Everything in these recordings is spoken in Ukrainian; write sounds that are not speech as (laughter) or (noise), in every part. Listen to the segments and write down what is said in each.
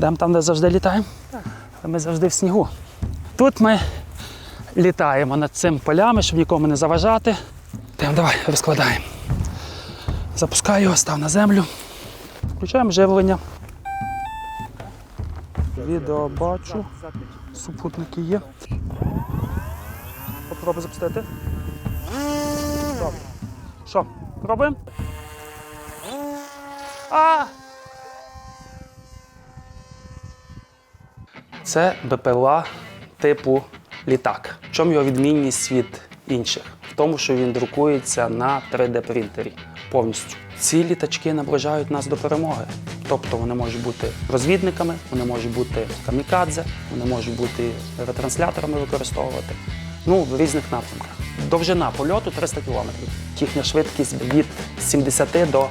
Йдемо там, де завжди літаємо. Ми завжди в снігу. Тут ми літаємо над цим полями, щоб нікому не заважати. Йдемо, давай, розкладаємо. Запускаю його, став на землю. Включаємо живлення. Відео бачу. Супутники є. Попробуй запустити. Добре. Що, пробуємо? А! Це БПЛА типу літак. В чому його відмінність від інших? В тому, що він друкується на 3D-принтері повністю. Ці літачки наближають нас до перемоги. Тобто вони можуть бути розвідниками, вони можуть бути камікадзе, вони можуть бути ретрансляторами використовувати. Ну, в різних напрямках. Довжина польоту 300 км. Їхня швидкість від 70 до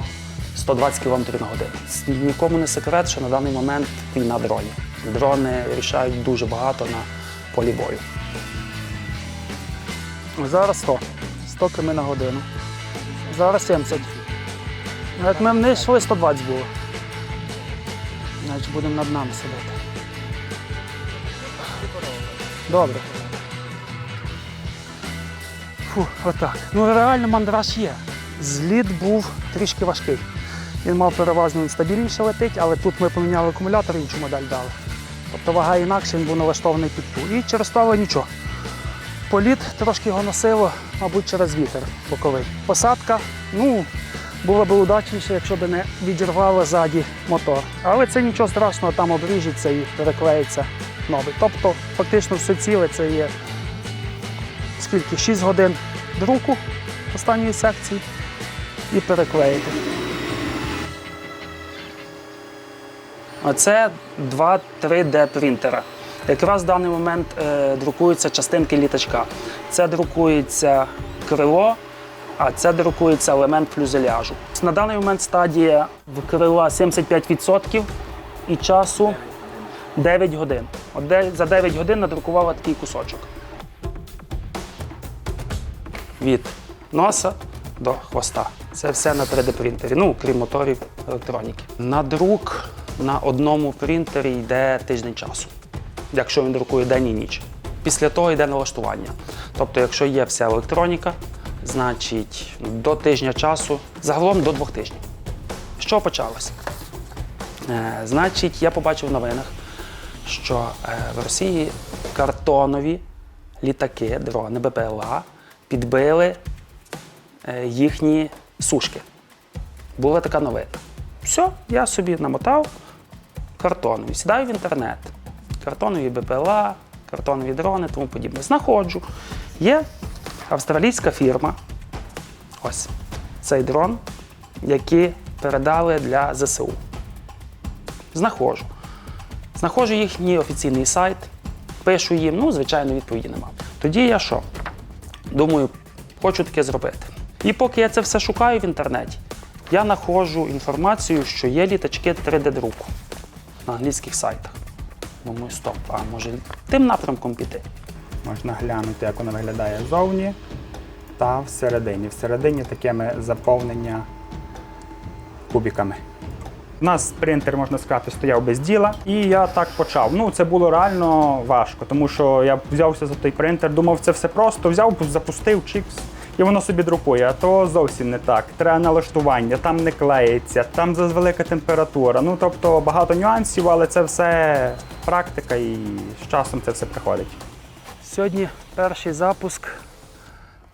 120 км на годину. Нікому не секрет, що на даний момент війна дронів. Дрони рішають дуже багато на полі бою. Зараз 100. 100 км на годину. Зараз 70. Як ми вниз йшли, 120 було. Значить будемо над нами сидіти. Добре. Фу, отак. Ну реально мандраж є. Зліт був трішки важкий. Він мав переважно стабільніше летить, але тут ми поміняли акумулятор, іншу модель дали. Тобто вага інакше, він був налаштований під ту. І через то нічого. Політ трошки його носило, мабуть, через вітер боковий. Посадка, ну, було б удачніше, якщо б не відірвало ззаді мотор. Але це нічого страшного, там обріжеться і переклеїться новий. Тобто, фактично все ціле це є скільки? 6 годин друку останньої секції і переклеїти. Оце два 3D принтера. Якраз в даний момент е, друкуються частинки літачка. Це друкується крило, а це друкується елемент фюзеляжу. На даний момент стадія в крила 75% і часу 9 годин. От за 9 годин надрукувала такий кусочок. Від носа до хвоста. Це все на 3D принтері, ну крім моторів електроніки. На друк на одному принтері йде тиждень часу, якщо він друкує день і ніч. Після того йде налаштування. Тобто, якщо є вся електроніка, значить до тижня часу, загалом до двох тижнів. Чого почалося? Е, значить, я побачив в новинах, що е, в Росії картонові літаки, дрони БПЛА підбили е, їхні сушки. Була така новина. Все, я собі намотав картонові, сідаю в інтернет. Картонові БПЛА, картонові дрони, тому подібне. Знаходжу. Є австралійська фірма. Ось цей дрон, який передали для ЗСУ. Знаходжу. Знаходжу їхній офіційний сайт, пишу їм, ну, звичайно, відповіді нема. Тоді я що? Думаю, хочу таке зробити. І поки я це все шукаю в інтернеті, я знаходжу інформацію, що є літачки 3D-друку на англійських сайтах. Думаю, стоп, а може тим напрямком піти? Можна глянути, як воно виглядає ззовні та всередині. Всередині такими заповнення кубиками. У нас принтер, можна сказати, стояв без діла, і я так почав. Ну, це було реально важко, тому що я взявся за той принтер, думав, це все просто, взяв, запустив, чикс, і воно собі друкує. А то зовсім не так. Треба налаштування, там не клеїться, там велика температура. Ну, тобто багато нюансів, але це все практика і з часом це все приходить. Сьогодні перший запуск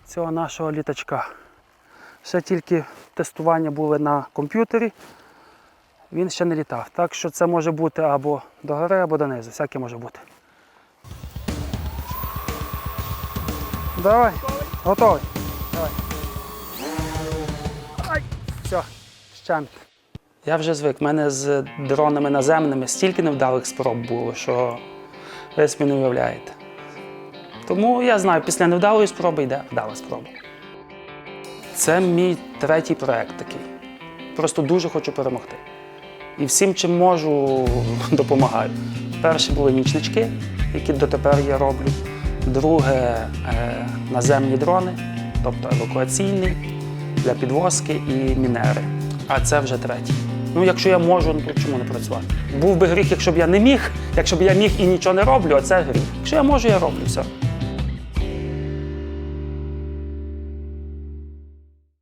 цього нашого літачка. Ще тільки тестування були на комп'ютері, він ще не літав. Так що це може бути або догори, або донизу. Всяке може бути. Давай, готовий. Давай. Ай, все, щент. Я вже звик. У мене з дронами наземними стільки невдалих спроб було, що ви собі не уявляєте. Тому я знаю, після невдалої спроби йде вдала спроба. Це мій третій проект такий. Просто дуже хочу перемогти. І всім, чим можу, (laughs) допомагаю. Перші були нічнички, які дотепер я роблю. Друге е, наземні дрони, тобто евакуаційний для підвозки і мінери. А це вже третій. Ну, якщо я можу, ну то чому не працювати? Був би гріх, якщо б я не міг, якщо б я міг і нічого не роблю, а це гріх. Якщо я можу, я роблю все.